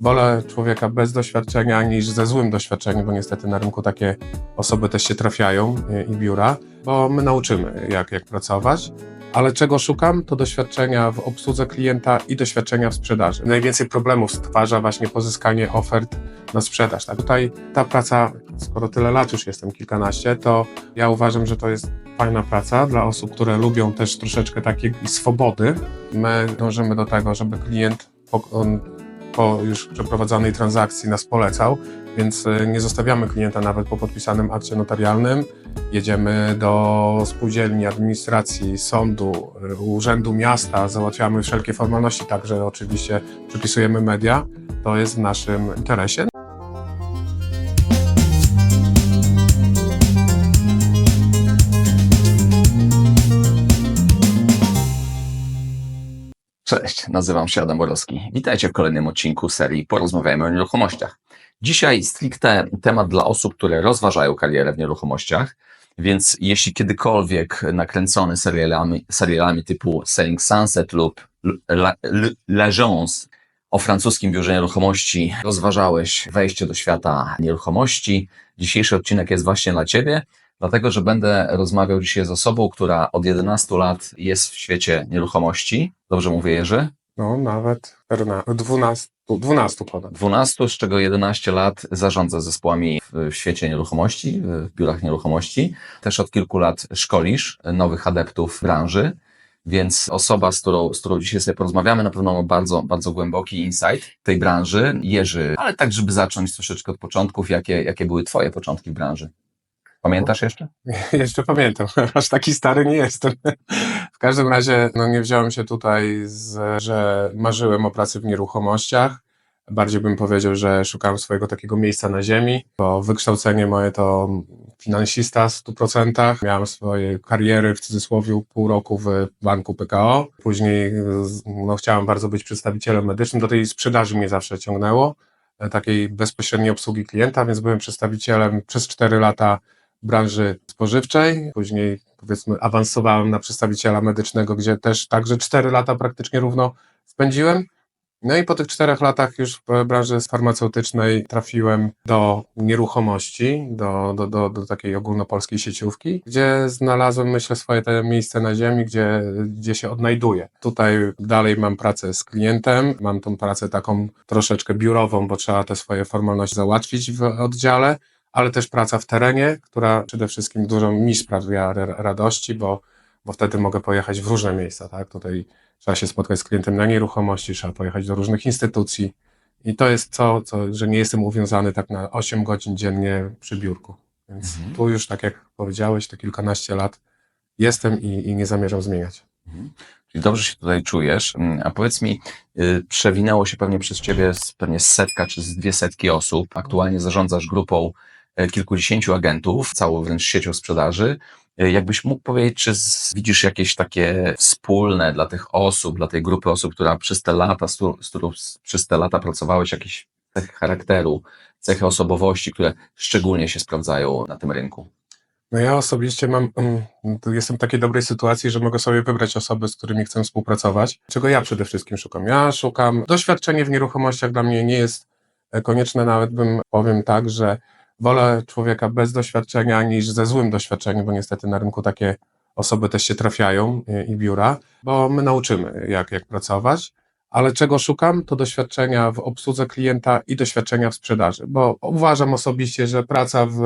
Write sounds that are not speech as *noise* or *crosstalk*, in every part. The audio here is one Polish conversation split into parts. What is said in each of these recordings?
Wolę człowieka bez doświadczenia niż ze złym doświadczeniem, bo niestety na rynku takie osoby też się trafiają i, i biura, bo my nauczymy, jak, jak pracować. Ale czego szukam, to doświadczenia w obsłudze klienta i doświadczenia w sprzedaży. Najwięcej problemów stwarza właśnie pozyskanie ofert na sprzedaż. Tak? Tutaj ta praca, skoro tyle lat już jestem, kilkanaście, to ja uważam, że to jest fajna praca dla osób, które lubią też troszeczkę takiej swobody. My dążymy do tego, żeby klient po, już przeprowadzonej transakcji nas polecał, więc y, nie zostawiamy klienta nawet po podpisanym akcie notarialnym. Jedziemy do spółdzielni, administracji, sądu, y, urzędu miasta, załatwiamy wszelkie formalności, także oczywiście przypisujemy media. To jest w naszym interesie. Cześć, nazywam się Adam Borowski. Witajcie w kolejnym odcinku serii Porozmawiajmy o nieruchomościach. Dzisiaj stricte temat dla osób, które rozważają karierę w nieruchomościach, więc jeśli kiedykolwiek nakręcony serialami, serialami typu Selling Sunset lub L'Agence o francuskim biurze nieruchomości rozważałeś wejście do świata nieruchomości, dzisiejszy odcinek jest właśnie dla Ciebie, dlatego że będę rozmawiał dzisiaj z osobą, która od 11 lat jest w świecie nieruchomości. Dobrze mówię, Jerzy? No, nawet 14, 12, 12 ponad. 12, z czego 11 lat zarządza zespołami w, w świecie nieruchomości, w biurach nieruchomości. Też od kilku lat szkolisz nowych adeptów branży, więc osoba, z którą, z którą dzisiaj sobie porozmawiamy, na pewno ma bardzo, bardzo głęboki insight tej branży. Jerzy, ale tak, żeby zacząć troszeczkę od początków, jakie, jakie były Twoje początki w branży? Pamiętasz jeszcze? *laughs* Jeszcze pamiętam, *laughs* aż taki stary nie jestem. W każdym razie, no nie wziąłem się tutaj, z, że marzyłem o pracy w nieruchomościach. Bardziej bym powiedział, że szukałem swojego takiego miejsca na ziemi, bo wykształcenie moje to finansista w 100%. Miałem swoje kariery w cudzysłowie pół roku w banku PKO. Później no, chciałem bardzo być przedstawicielem medycznym. Do tej sprzedaży mnie zawsze ciągnęło, e, takiej bezpośredniej obsługi klienta, więc byłem przedstawicielem przez 4 lata branży spożywczej. Później powiedzmy awansowałem na przedstawiciela medycznego, gdzie też także 4 lata praktycznie równo spędziłem. No i po tych czterech latach już w branży farmaceutycznej trafiłem do nieruchomości, do, do, do, do takiej ogólnopolskiej sieciówki, gdzie znalazłem, myślę, swoje miejsce na ziemi, gdzie, gdzie się odnajduję. Tutaj dalej mam pracę z klientem, mam tą pracę taką troszeczkę biurową, bo trzeba te swoje formalności załatwić w oddziale, ale też praca w terenie, która przede wszystkim dużo mi sprawia ra- radości, bo, bo wtedy mogę pojechać w różne miejsca, tak? Tutaj trzeba się spotkać z klientem na nieruchomości, trzeba pojechać do różnych instytucji i to jest to, co, że nie jestem uwiązany tak na 8 godzin dziennie przy biurku. Więc Mhm. tu już, tak jak powiedziałeś, to kilkanaście lat jestem i, i nie zamierzam zmieniać. Czyli dobrze się tutaj czujesz. A powiedz mi, y, przewinęło się pewnie przez ciebie z, pewnie setka czy z dwie setki osób. Aktualnie zarządzasz grupą kilkudziesięciu agentów, całą wręcz siecią sprzedaży. E, Jakbyś mógł powiedzieć, czy widzisz jakieś takie wspólne dla tych osób, dla tej grupy osób, która przez te lata, z którą, z którą przez te lata pracowałeś, jakieś cechy charakteru, cechy osobowości, które szczególnie się sprawdzają na tym rynku? No ja osobiście mam, mm, jestem w takiej dobrej sytuacji, że mogę sobie wybrać osoby, z którymi chcę współpracować. Czego ja przede wszystkim szukam? Ja szukam, doświadczenie w nieruchomościach dla mnie nie jest e, konieczne, nawet bym powiem tak, że wolę człowieka bez doświadczenia niż ze złym doświadczeniem, bo niestety na rynku takie osoby też się trafiają i, i biura, bo my nauczymy, jak, jak pracować. Ale czego szukam, to doświadczenia w obsłudze klienta i doświadczenia w sprzedaży, bo uważam osobiście, że praca w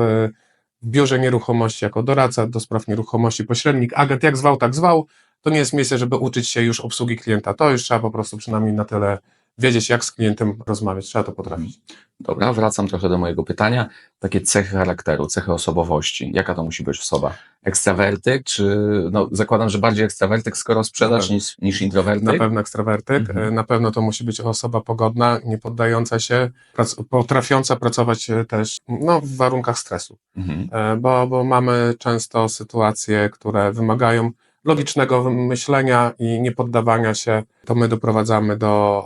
w biurze nieruchomości jako doradca do spraw nieruchomości, pośrednik, agent, jak zwał, tak zwał, to nie jest miejsce, żeby uczyć się już obsługi klienta. To już trzeba po prostu przynajmniej na tyle wiedzieć, jak z klientem rozmawiać. Trzeba to potrafić. Dobra, wracam trochę do mojego pytania. Takie cechy charakteru, cechy osobowości. Jaka to musi być osoba? Ekstrawertyk, czy no, zakładam, że bardziej ekstrawertyk, skoro sprzedaż niż, niż introwertyk? Na pewno ekstrawertyk, Mhm. e, na pewno to musi być osoba pogodna, nie poddająca się, prac, potrafiąca pracować e, też no, w warunkach stresu. Mhm. E, bo, bo mamy często sytuacje, które wymagają logicznego myślenia i nie poddawania się. To my doprowadzamy do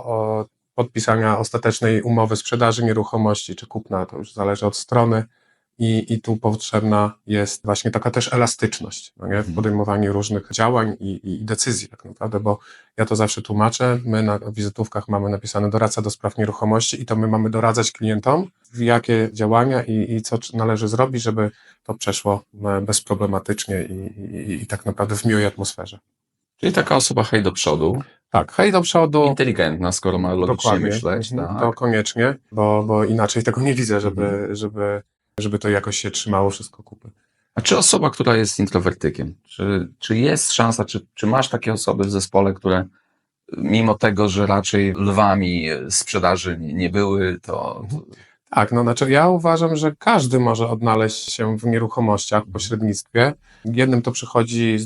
podpisania ostatecznej umowy sprzedaży nieruchomości czy kupna, to już zależy od strony. I, I tu potrzebna jest właśnie taka też elastyczność no nie? w Mhm. podejmowaniu różnych działań i, i decyzji, tak naprawdę, bo ja to zawsze tłumaczę. My na wizytówkach mamy napisane doradca do spraw nieruchomości i to my mamy doradzać klientom, jakie działania i, i co należy zrobić, żeby to przeszło e, bezproblematycznie i, i, i tak naprawdę w miłej atmosferze. Czyli taka osoba hej do przodu, Tak, hej do przodu. inteligentna, skoro ma logicznie Dokładnie. myśleć. Mhm, Tak. To koniecznie, bo, bo inaczej tego nie widzę, żeby, Mhm. żeby, żeby to jakoś się trzymało wszystko kupy. A czy osoba, która jest introwertykiem, czy, czy jest szansa, czy, czy masz takie osoby w zespole, które mimo tego, że raczej lwami sprzedaży nie, nie były, to, to Tak, no znaczy ja uważam, że każdy może odnaleźć się w nieruchomościach, w pośrednictwie. Jednym to przychodzi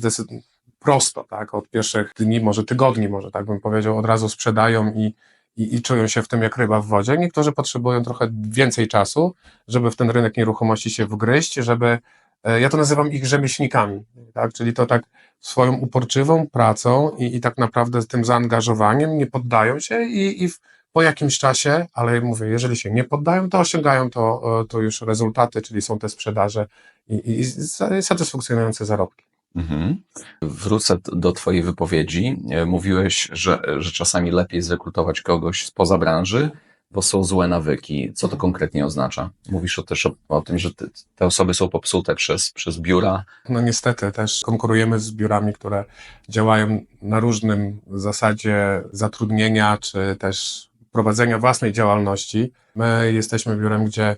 prosto, tak, od pierwszych dni, może tygodni, może tak bym powiedział, od razu sprzedają i, i, i czują się w tym jak ryba w wodzie. Niektórzy potrzebują trochę więcej czasu, żeby w ten rynek nieruchomości się wgryźć, żeby, e, ja to nazywam ich rzemieślnikami, tak, czyli to tak swoją uporczywą pracą i, i tak naprawdę tym zaangażowaniem nie poddają się i, i w, po jakimś czasie, ale mówię, jeżeli się nie poddają, to osiągają to, e, to już rezultaty, czyli są te sprzedaże i, i, satysfakcjonujące zarobki. Mhm. Wrócę do Twojej wypowiedzi. E, Mówiłeś, że, że czasami lepiej zrekrutować kogoś spoza branży, bo są złe nawyki. Co to konkretnie oznacza? Mówisz o, też o, o tym, że te osoby są popsute przez, przez biura. No niestety też konkurujemy z biurami, które działają na różnym zasadzie zatrudnienia, czy też prowadzenia własnej działalności. My jesteśmy biurem, gdzie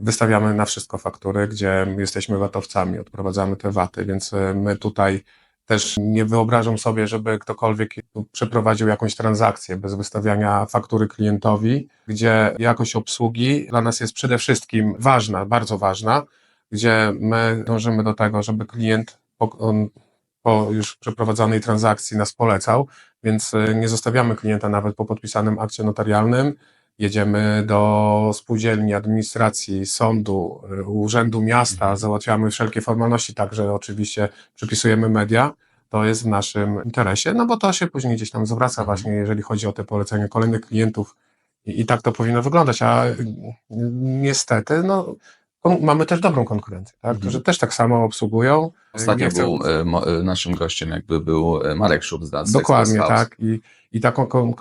wystawiamy na wszystko faktury, gdzie jesteśmy watowcami, odprowadzamy te waty, więc y, my tutaj też nie wyobrażam sobie, żeby ktokolwiek przeprowadził jakąś transakcję bez wystawiania faktury klientowi, gdzie jakość obsługi dla nas jest przede wszystkim ważna, bardzo ważna, gdzie my dążymy do tego, żeby klient po, po już przeprowadzonej transakcji nas polecał, więc y, nie zostawiamy klienta nawet po podpisanym akcie notarialnym. Jedziemy do spółdzielni, administracji, sądu, y, urzędu miasta, załatwiamy wszelkie formalności, także oczywiście przypisujemy media. To jest w naszym interesie, no bo to się później gdzieś tam zwraca właśnie, jeżeli chodzi o te polecenia kolejnych klientów i, i tak to powinno wyglądać, a y, niestety, no, mamy też dobrą konkurencję, tak, Mhm. którzy też tak samo obsługują. Ostatnio chcę- był e, naszym gościem, jakby był Marek Szub z Dokładnie, tak. I, i taką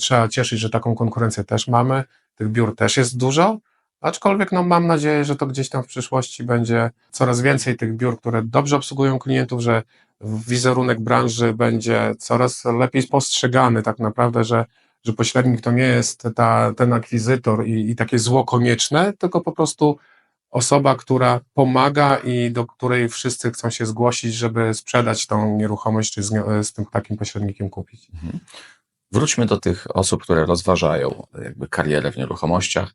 trzeba cieszyć, że taką konkurencję też mamy. Tych biur też jest dużo, aczkolwiek no, mam nadzieję, że to gdzieś tam w przyszłości będzie coraz więcej tych biur, które dobrze obsługują klientów, że wizerunek branży będzie coraz lepiej postrzegany tak naprawdę, że, że pośrednik to nie jest ta, ten akwizytor i, i takie zło konieczne, tylko po prostu osoba, która pomaga i do której wszyscy chcą się zgłosić, żeby sprzedać tą nieruchomość, czy z, z tym takim pośrednikiem kupić. Wróćmy do tych osób, które rozważają jakby karierę w nieruchomościach.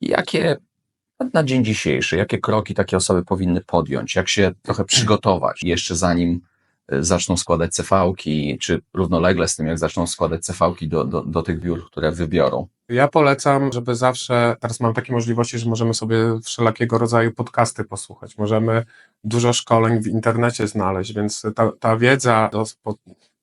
Jakie na dzień dzisiejszy, jakie kroki takie osoby powinny podjąć? Jak się trochę przygotować jeszcze zanim e, zaczną składać CV-ki, czy równolegle z tym, jak zaczną składać CV-ki do, do, do tych biur, które wybiorą? Ja polecam, żeby zawsze, teraz mam takie możliwości, że możemy sobie wszelakiego rodzaju podcasty posłuchać, możemy dużo szkoleń w internecie znaleźć, więc ta, ta wiedza, do,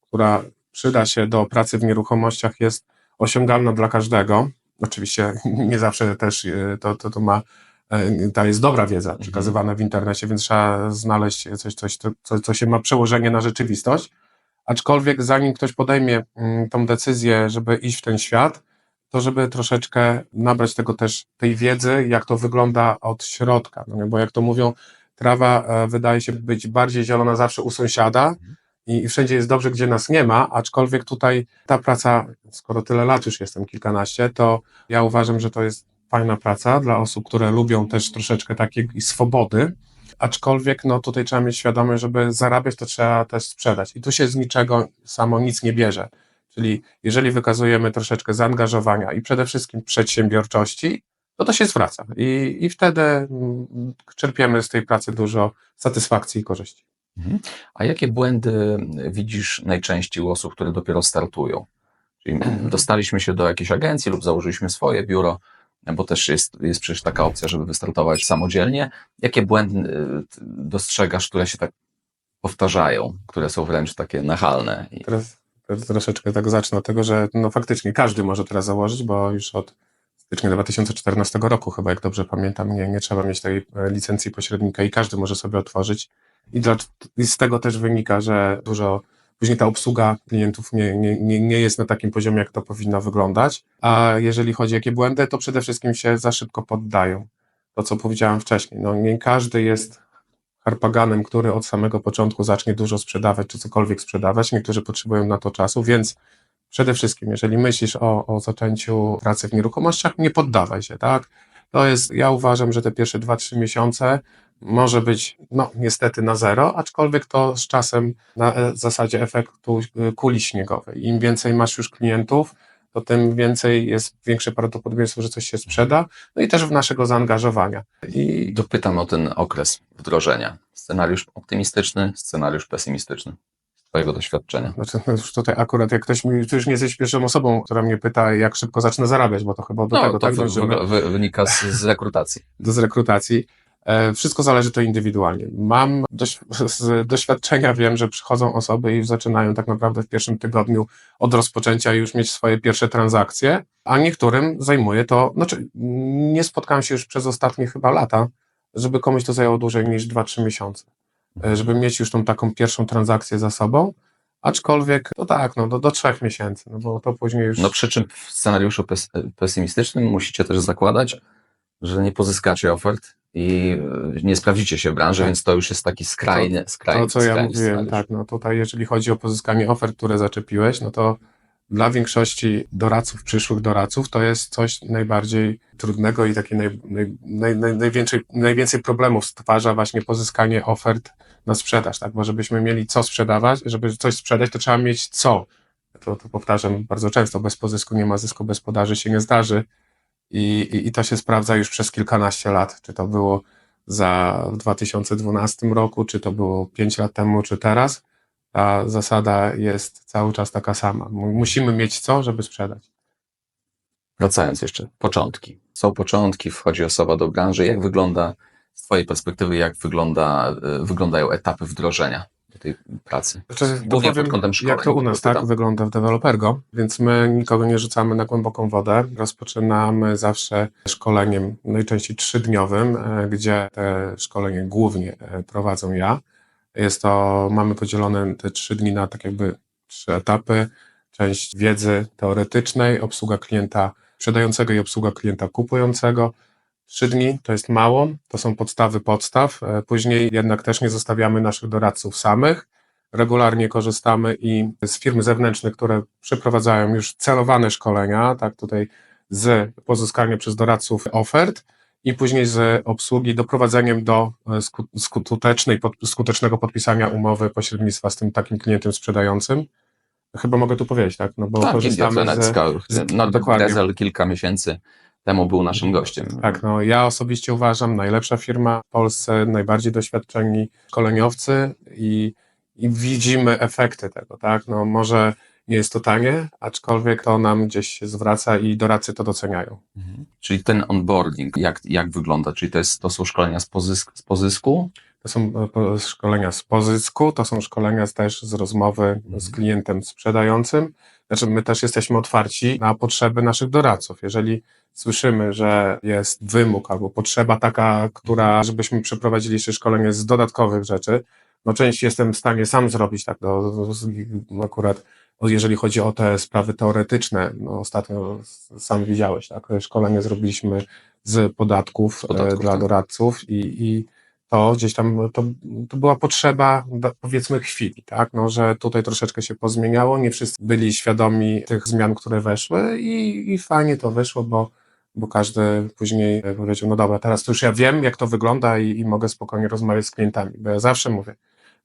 która przyda się do pracy w nieruchomościach jest osiągalna dla każdego. Oczywiście *laughs* nie zawsze też e, to, to, to ma, e, ta jest dobra wiedza przekazywana w internecie, więc trzeba znaleźć coś, coś co, co się ma przełożenie na rzeczywistość. Aczkolwiek zanim ktoś podejmie mm, tą decyzję, żeby iść w ten świat, to żeby troszeczkę nabrać tego też, tej wiedzy, jak to wygląda od środka. No? Bo jak to mówią, trawa e, wydaje się być bardziej zielona zawsze u sąsiada i, i wszędzie jest dobrze, gdzie nas nie ma, aczkolwiek tutaj ta praca, skoro tyle lat już jestem, kilkanaście, to ja uważam, że to jest fajna praca dla osób, które lubią też troszeczkę takiej swobody, aczkolwiek no tutaj trzeba mieć świadomość, żeby zarabiać, to trzeba też sprzedać. I tu się z niczego samo nic nie bierze. Czyli jeżeli wykazujemy troszeczkę zaangażowania i przede wszystkim przedsiębiorczości, to to się zwraca. I, i wtedy mm, czerpiemy z tej pracy dużo satysfakcji i korzyści. Mhm. A jakie błędy widzisz najczęściej u osób, które dopiero startują? Czyli *clears throat* dostaliśmy się do jakiejś agencji lub założyliśmy swoje biuro, bo też jest, jest przecież taka opcja, żeby wystartować samodzielnie. Jakie błędy y, dostrzegasz, które się tak powtarzają, które są wręcz takie nachalne? Teraz troszeczkę tak zacznę od tego, że no faktycznie każdy może teraz założyć, bo już od stycznia 2014 roku, chyba jak dobrze pamiętam, nie, nie trzeba mieć tej e, licencji pośrednika i każdy może sobie otworzyć. I, dla, I z tego też wynika, że dużo później ta obsługa klientów nie, nie, nie, nie jest na takim poziomie, jak to powinno wyglądać. A jeżeli chodzi o jakie błędy, to przede wszystkim się za szybko poddają. To, co powiedziałem wcześniej, no nie każdy jest harpaganem, który od samego początku zacznie dużo sprzedawać, czy cokolwiek sprzedawać. Niektórzy potrzebują na to czasu, więc przede wszystkim, jeżeli myślisz o, o zaczęciu pracy w nieruchomościach, nie poddawaj się, tak? To jest, ja uważam, że te pierwsze 2-3 miesiące może być, no niestety na zero, aczkolwiek to z czasem na e, zasadzie efektu e, kuli śniegowej. Im więcej masz już klientów, to tym więcej jest większe prawdopodobieństwo, że coś się sprzeda, no i też w naszego zaangażowania. I Dopytam o ten okres wdrożenia. Scenariusz optymistyczny, scenariusz pesymistyczny. Twojego doświadczenia. Znaczy, no już tutaj akurat jak ktoś mi, tu już nie jesteś pierwszą osobą, która mnie pyta, jak szybko zacznę zarabiać, bo to chyba do No, tego to tak dążymy, wy, wynika z, z rekrutacji. *laughs* do z rekrutacji. E, wszystko zależy to indywidualnie. Mam doś, z doświadczenia wiem, że przychodzą osoby i zaczynają tak naprawdę w pierwszym tygodniu od rozpoczęcia już mieć swoje pierwsze transakcje, a niektórym zajmuje to, znaczy nie spotkałem się już przez ostatnie chyba lata, żeby komuś to zajęło dłużej niż 2-3 miesiące. E, żeby mieć już tą taką pierwszą transakcję za sobą, aczkolwiek to tak, no do, do trzech miesięcy, no bo to później już... No przy czym w scenariuszu pes, pesymistycznym musicie też zakładać, że nie pozyskacie ofert i e, nie sprawdzicie się w branży, Tak. więc to już jest taki skrajny, skrajny To, co ja skrajny mówiłem, scenariusz. tak, no tutaj jeżeli chodzi o pozyskanie ofert, które zaczepiłeś, no to dla większości doradców, przyszłych doradców, to jest coś najbardziej trudnego i takie naj, naj, naj, naj, najwięcej, najwięcej problemów stwarza właśnie pozyskanie ofert na sprzedaż, tak, bo żebyśmy mieli co sprzedawać, żeby coś sprzedać, to trzeba mieć co. To, to powtarzam bardzo często, bez pozysku nie ma zysku, bez podaży się nie zdarzy i, i, i to się sprawdza już przez kilkanaście lat, czy to było za w 2012 roku, czy to było 5 lat temu, czy teraz, ta zasada jest cały czas taka sama. Mu- Musimy mieć co, żeby sprzedać. Wracając jeszcze, początki. Są początki, wchodzi osoba do branży. Jak wygląda z Twojej perspektywy, jak wygląda, e, wyglądają etapy wdrożenia do tej pracy? Znaczy, Głównie powiem, pod kątem jak to u nas tak wygląda w Developergo, więc my nikogo nie rzucamy na głęboką wodę. Rozpoczynamy zawsze szkoleniem, najczęściej trzydniowym, e, gdzie te szkolenie głównie e, prowadzą ja. Jest to, mamy podzielone te trzy dni na tak jakby trzy etapy. Część wiedzy teoretycznej, obsługa klienta sprzedającego i obsługa klienta kupującego. Trzy dni to jest mało, to są podstawy podstaw. E, Później jednak też nie zostawiamy naszych doradców samych. Regularnie korzystamy i z firm zewnętrznych, które przeprowadzają już celowane szkolenia, tak tutaj z pozyskania przez doradców ofert i później z obsługi doprowadzeniem do e, sku- skutecznej, skutecznego podpisania umowy pośrednictwa z tym takim klientem sprzedającym. Chyba mogę tu powiedzieć, tak? No bo Tak, korzystamy z, Trenecka. z- No, dokładnie. Gezel kilka miesięcy temu był naszym gościem. Tak, no ja osobiście uważam, najlepsza firma w Polsce, najbardziej doświadczeni szkoleniowcy i, i widzimy efekty tego, tak? No może nie jest to tanie, aczkolwiek to nam gdzieś się zwraca i doradcy to doceniają. Mhm. Czyli ten onboarding, jak, jak wygląda? Czyli to, jest, to są szkolenia z, pozysk, z pozysku? To są e, szkolenia z pozysku, to są szkolenia też z rozmowy z klientem sprzedającym. Znaczy, my też jesteśmy otwarci na potrzeby naszych doradców. Jeżeli słyszymy, że jest wymóg albo potrzeba taka, która, żebyśmy przeprowadzili jeszcze szkolenie z dodatkowych rzeczy, no część jestem w stanie sam zrobić, tak, no, z- akurat o- jeżeli chodzi o te sprawy teoretyczne, no ostatnio sam widziałeś, tak, szkolenie zrobiliśmy z podatków, podatków, e, dla tak. doradców i, i to gdzieś tam, to, to była potrzeba, powiedzmy, chwili, tak, no, że tutaj troszeczkę się pozmieniało, nie wszyscy byli świadomi tych zmian, które weszły i, i fajnie to wyszło, bo, bo każdy później powiedział, no dobra, teraz to już ja wiem, jak to wygląda i, i mogę spokojnie rozmawiać z klientami, bo ja zawsze mówię,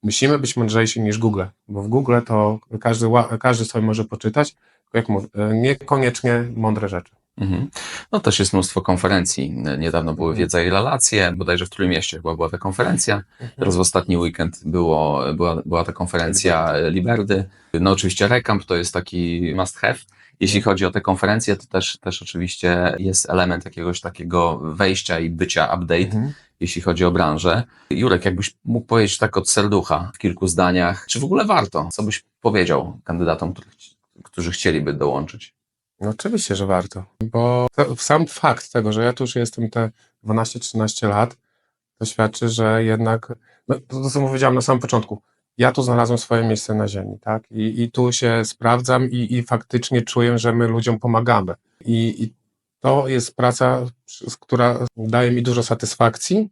musimy być mądrzejsi niż Google, bo w Google to każdy, każdy sobie może poczytać, jak mówię, e, niekoniecznie mądre rzeczy. Mhm. No też jest mnóstwo konferencji. Niedawno były Mhm. Wiedza i Relacje, bodajże w Trójmieście chyba była ta konferencja. Teraz w ostatni weekend było, była, była ta konferencja Liberdy. No oczywiście Recamp to jest taki must have. Jeśli chodzi o tę konferencję, to też, też oczywiście jest element jakiegoś takiego wejścia i bycia update, Mhm. jeśli chodzi o branżę. Jurek, jakbyś mógł powiedzieć tak od serducha w kilku zdaniach, czy w ogóle warto? Co byś powiedział kandydatom, którzy chcieliby dołączyć? No oczywiście, że warto, bo to, sam fakt tego, że ja tu już jestem te 12-13 lat, to świadczy, że jednak, no, to, to co powiedziałem na samym początku, ja tu znalazłem swoje miejsce na ziemi, tak? I, i tu się sprawdzam i, i faktycznie czuję, że my ludziom pomagamy. I, I to jest praca, która daje mi dużo satysfakcji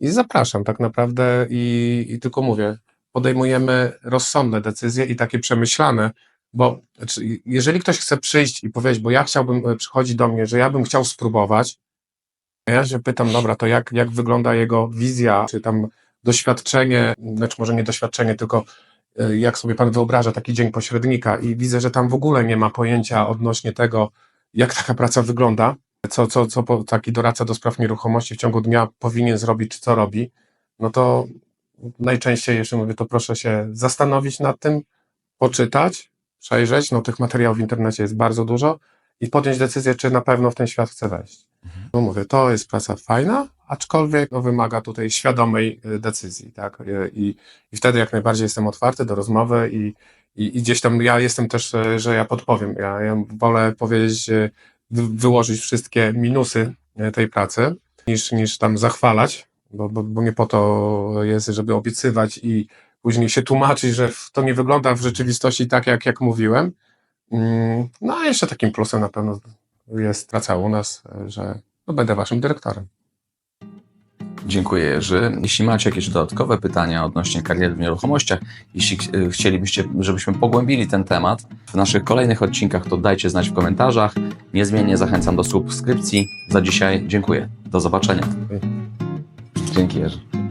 i zapraszam tak naprawdę i, i tylko mówię, podejmujemy rozsądne decyzje i takie przemyślane, bo znaczy, jeżeli ktoś chce przyjść i powiedzieć, bo ja chciałbym, e, przychodzi do mnie, że ja bym chciał spróbować, ja się pytam, dobra, to jak, jak wygląda jego wizja, czy tam doświadczenie, znaczy może nie doświadczenie, tylko e, jak sobie pan wyobraża taki dzień pośrednika i widzę, że tam w ogóle nie ma pojęcia odnośnie tego, jak taka praca wygląda, co, co, co taki doradca do spraw nieruchomości w ciągu dnia powinien zrobić, czy co robi, no to najczęściej, jeszcze mówię, to proszę się zastanowić nad tym, poczytać, przejrzeć, no tych materiałów w internecie jest bardzo dużo i podjąć decyzję, czy na pewno w ten świat chce wejść. No mówię, to jest praca fajna, aczkolwiek no, wymaga tutaj świadomej y, decyzji, tak? Y, I, I wtedy jak najbardziej jestem otwarty do rozmowy i, i, i gdzieś tam ja jestem też, y, że ja podpowiem. Ja, ja wolę powiedzieć, wy- wyłożyć wszystkie minusy tej pracy, niż, niż tam zachwalać, bo, bo, bo nie po to jest, żeby obiecywać i później się tłumaczyć, że to nie wygląda w rzeczywistości tak, jak, jak mówiłem. Mm, No a jeszcze takim plusem na pewno jest praca u nas, że no, będę waszym dyrektorem. Dziękuję Jerzy. Jeśli macie jakieś dodatkowe pytania odnośnie kariery w nieruchomościach, jeśli e, chcielibyście, żebyśmy pogłębili ten temat w naszych kolejnych odcinkach, to dajcie znać w komentarzach. Niezmiennie zachęcam do subskrypcji. Za dzisiaj dziękuję. Do zobaczenia. Dzięki Jerzy.